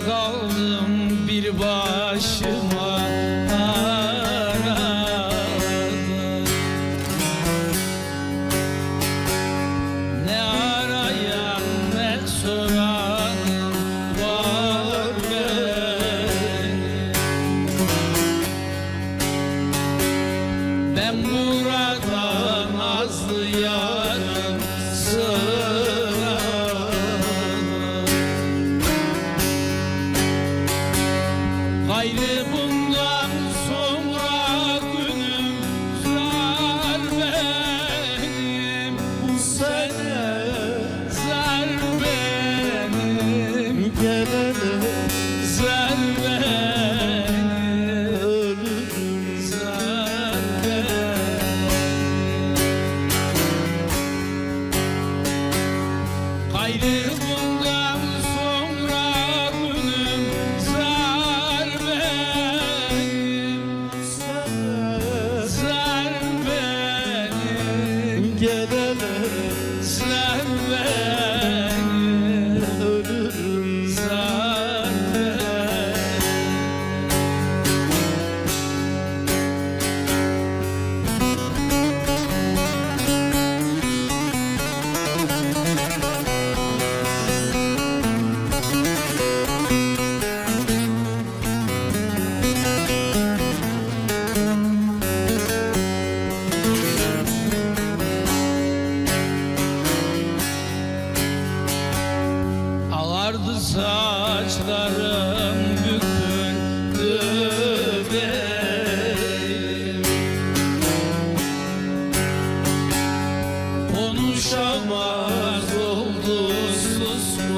kaldım bir başıma. Yeah.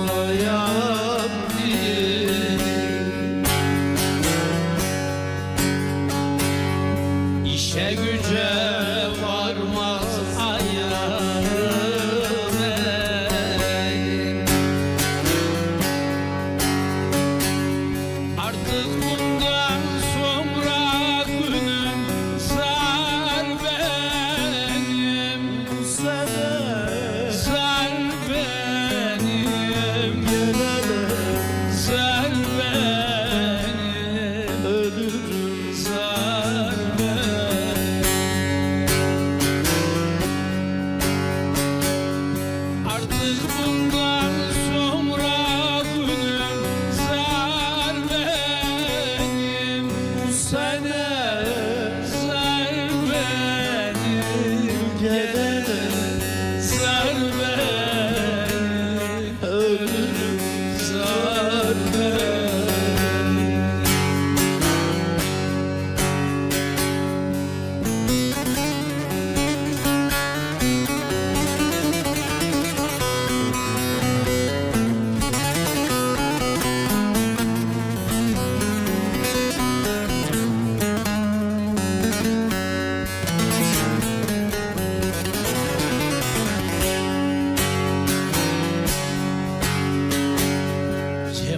Yeah. seni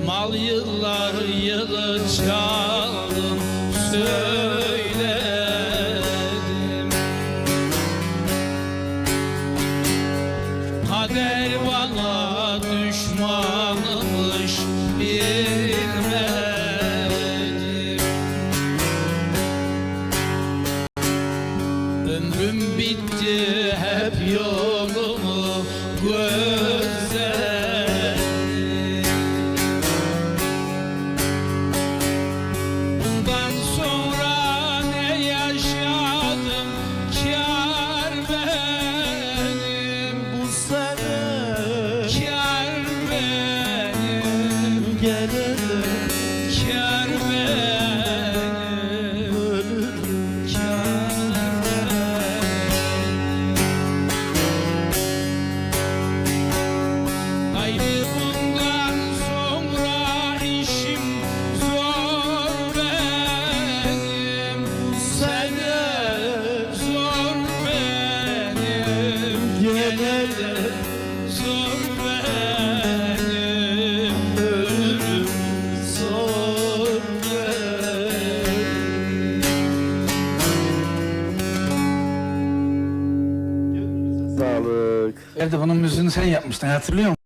Mal yıllar yılı çaldım söyledim. Kader bana düşmanmış bilmedim. Ömrüm bitti hep yok. Evde bunun müziğini sen yapmıştın hatırlıyor musun?